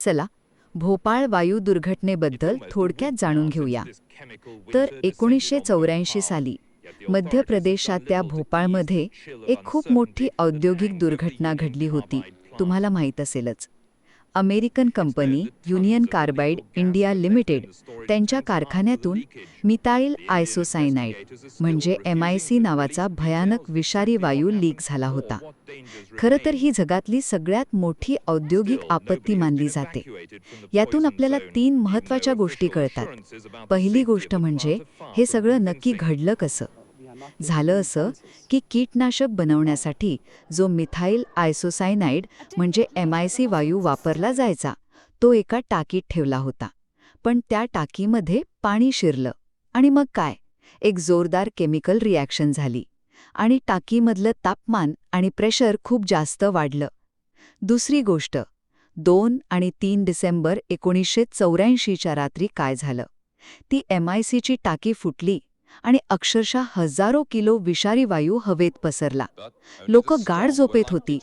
चला भोपाळ वायू दुर्घटनेबद्दल थोडक्यात जाणून घेऊया. तर एकोणीसशे चौऱ्याऐंशी साली मध्य प्रदेशातल्या भोपाळमध्ये एक खूप मोठी औद्योगिक दुर्घटना घडली होती. तुम्हाला माहीत असेलच. American company Union Carbide India Limited त्यांच्या कारखान्यातून मिथाईल आयसोसायनाईड म्हणजे एम आय सी नावाचा भयानक विषारी वायू लीक झाला होता. खरं तर ही जगातली सगळ्यात मोठी औद्योगिक आपत्ती मानली जाते. यातून आपल्याला तीन महत्त्वाच्या गोष्टी कळतात. पहिली गोष्ट म्हणजे हे सगळं नक्की घडलं कसं? झालं असं की कीटनाशक बनवण्यासाठी जो मिथाईल आयसोसायनाईड म्हणजे एम आय सी वायू वापरला जायचा तो एका टाकीत ठेवला होता. पण त्या टाकीमध्ये पाणी शिरलं. आणि मग काय? एक जोरदार केमिकल रिॲक्शन झाली. आणि टाकीमधलं तापमान आणि प्रेशर खूप जास्त वाढलं. दुसरी गोष्ट दोन आणि तीन डिसेंबर एकोणीसशे चौऱ्याऐंशीच्या रात्री काय झालं? ती एम आय सीची टाकी फुटली आणि अक्षरशः हजारो किलो विषारी वायू हवेत पसरला. लोक गाढ झोपेत होती.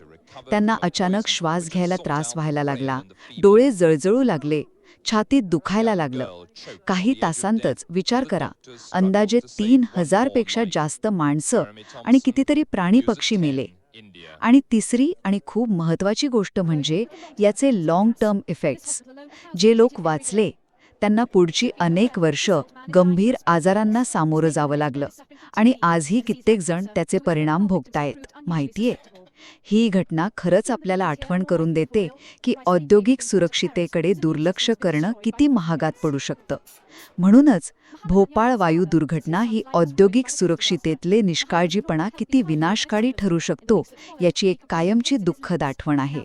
त्यांना अचानक श्वास घ्यायला त्रास व्हायला लागला. डोळे जळजळू लागले. छातीत दुखायला लागलं. काही तासांतच विचार करा. अंदाजे तीन हजारपेक्षा जास्त माणसं आणि कितीतरी प्राणी पक्षी मेले. आणि तिसरी आणि खूप महत्वाची गोष्ट म्हणजे याचे लाँग टर्म इफेक्ट्स जे लोक वाचले त्यांना पुढची अनेक वर्ष गंभीर आजारांना सामोरं जावं लागलं. आणि आजही कित्येक जण त्याचे परिणाम भोगतायत. माहितीये? ही घटना खरंच आपल्याला आठवण करून देते की औद्योगिक सुरक्षितेकडे दुर्लक्ष करणं किती महागात पडू शकतं. म्हणूनच भोपाळ वायू दुर्घटना ही औद्योगिक सुरक्षितेतले निष्काळजीपणा किती विनाशकारी ठरू शकतो याची एक कायमची दुःखद आठवण आहे.